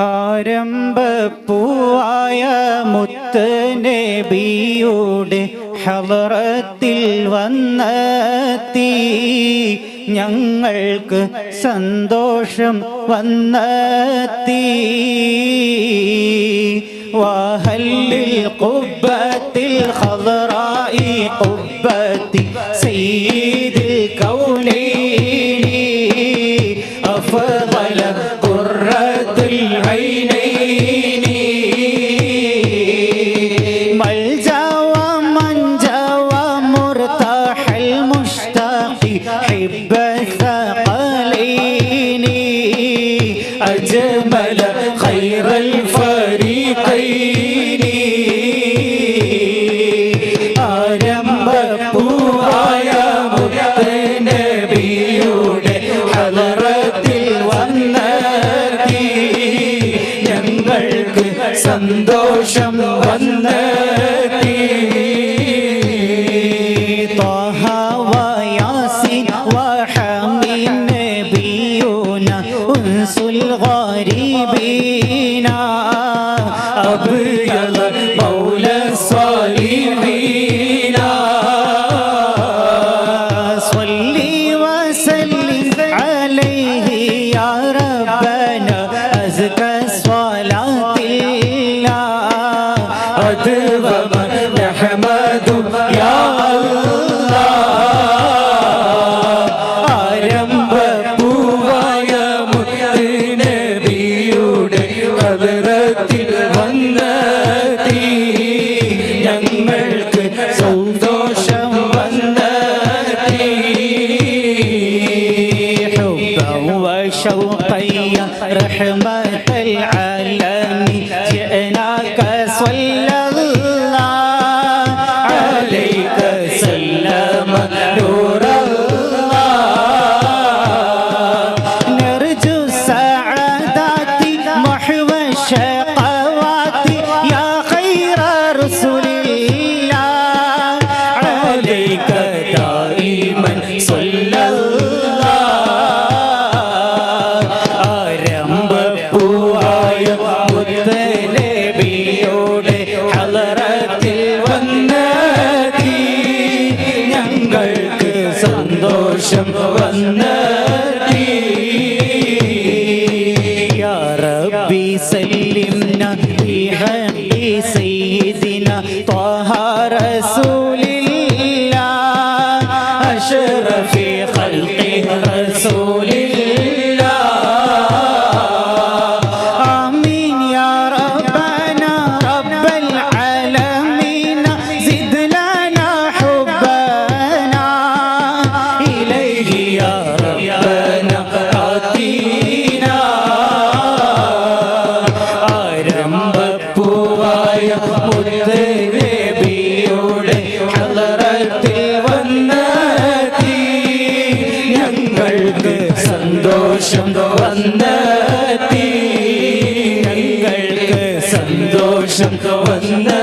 ആരംഭപ്പൂവായ മുത്ത് നബിയുടെ ഹവറത്തിൽ വന്നെത്തി. ഞങ്ങൾക്ക് സന്തോഷം വന്നെത്തി. വഹല്ലിൽ കുബത്തിൽ ഹവറായി കുബത്തി സീതിൽ കൗലീനി. അഫവല العينين ملجأ ومنجأ ومرتاح المشتاق حب الثقلين أجمل خير الفريقين آرم بقوا آيا متقين ഞങ്ങൾക്ക് സന്തോഷം വന്നെത്തി. طه وشوقا يا رحمة العالمين. جئناك صلى الله عليك سلم نور الله. نرجو السعادات محو الشقوات النبي يا ربي سلمنا بهدي سيدنا طه رسول സന്തോഷം വന്നെത്തി.